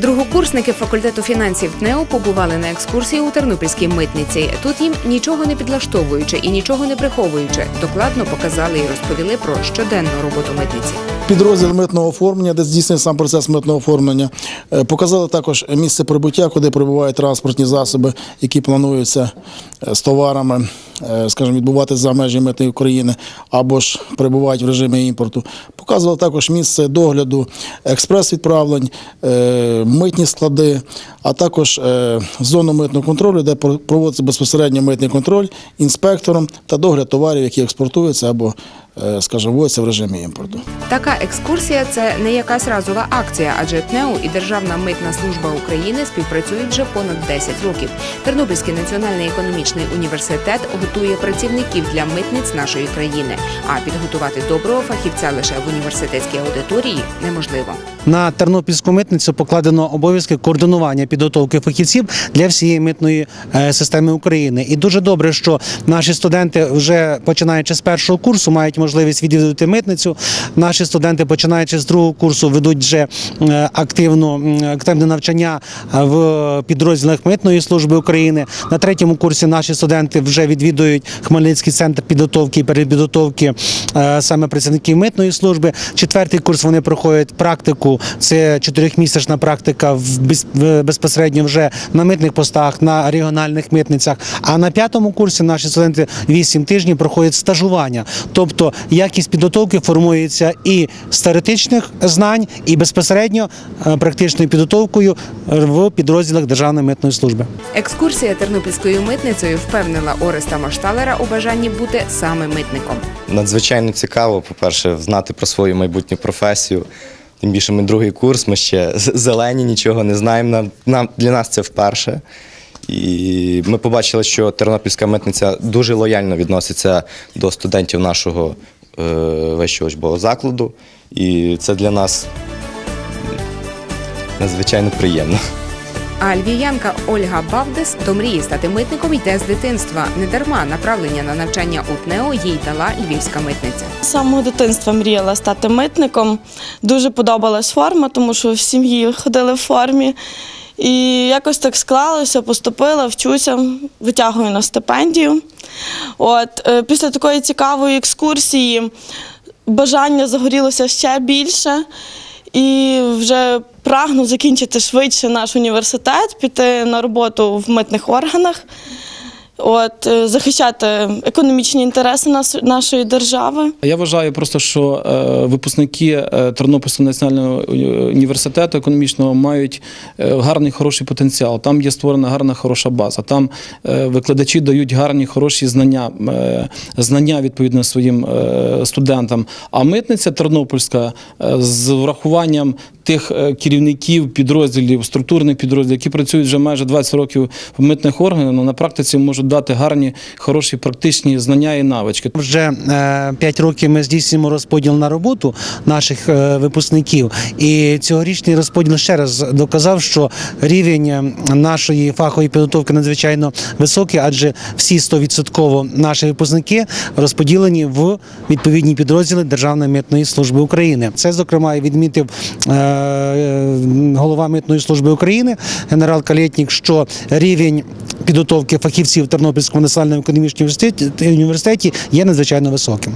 Другокурсники факультету фінансів ТНЕО побували на екскурсії у Тернопільській митниці. Тут їм нічого не підлаштовуючи і нічого не приховуючи, докладно показали і розповіли про щоденну роботу митниці. Підрозділ митного оформлення, де здійснює сам процес митного оформлення. Е, Показали також місце прибуття, куди прибувають транспортні засоби, які плануються е, з товарами, скажімо, відбувати за межі митної України або ж перебувають в режимі імпорту. Показували також місце догляду експрес-відправлень, е, митні склади, а також е, зону митного контролю, де проводиться безпосередньо митний контроль інспектором та догляд товарів, які експортуються або, е, скажімо, вводяться в режимі імпорту. Така екскурсія це не якась разова акція, адже ТНЕУ і Державна митна служба України співпрацюють вже понад 10 років. Тернопільський національний економічний університет готує працівників для митниць нашої країни. А підготувати доброго фахівця лише в університетській аудиторії неможливо. На тернопільську митницю покладено обов'язки координування підготовки фахівців для всієї митної е, системи України. І дуже добре, що наші студенти вже починаючи з першого курсу мають можливість відвідувати митницю. Наші студенти, починаючи з другого курсу, ведуть вже е, активно активне навчання е, в підрозділах митної служби України. На третьому курсі наші студенти вже відвідують Хмельницький центр підготовки і перепідготовки е, саме працівників митної служби. Четвертий курс вони проходять практику. Це чотирьохмісячна практика в- безпосередньо вже на митних постах, на регіональних митницях. А на п'ятому курсі наші студенти 8 тижнів проходять стажування. Тобто якість підготовки формується і з теоретичних знань, і безпосередньо е, практичною підготовкою в підрозділах Державної митної служби. Екскурсія тернопільською митницею впевнила Ореста Машталера у бажанні бути саме митником. Надзвичайно цікаво, по-перше, знати про свою майбутню професію. Тим більше ми другий курс, ми ще зелені, нічого не знаємо. Нам, для нас це вперше. І ми побачили, що Тернопільська митниця дуже лояльно відноситься до студентів нашого е, вищого учбового закладу. І це для нас надзвичайно приємно. А львів'янка Ольга Бавдес до мрії стати митником йде з дитинства. Недарма направлення на навчання у ТНЕО їй дала львівська митниця. З самого дитинства мріяла стати митником. Дуже подобалась форма, тому що в сім'ї ходили в формі. І якось так склалося, поступила, вчуся, витягую на стипендію. От, е, після такої цікавої екскурсії бажання загорілося ще більше. І вже прагну закінчити швидше наш університет, піти на роботу в митних органах, от, е, захищати економічні інтереси нашої держави. Я вважаю просто, що е, випускники е, Тернопільського національного університету економічного мають гарний хороший потенціал. Там є створена гарна хороша база. Там викладачі дають гарні хороші знання, знання відповідно своїм студентам. А митниця Тернопільська з врахуванням тих е, керівників підрозділів, структурних підрозділів, які працюють вже майже 20 років в митних органах, ну, на практиці можуть дати гарні, хороші практичні знання і навички. Вже 5 років ми здійснюємо розподіл на роботу наших е, випускників, і цьогорічний розподіл ще раз доказав, що рівень е, нашої фахової підготовки надзвичайно високий, адже всі 100% наші випускники розподілені в відповідні підрозділи Державної митної служби України. Це зокрема і відмітив е, е, голова митної служби України генерал Калєтнік, що рівень підготовки фахівців Тернопільського національного економічного університеті- університеті є надзвичайно високим.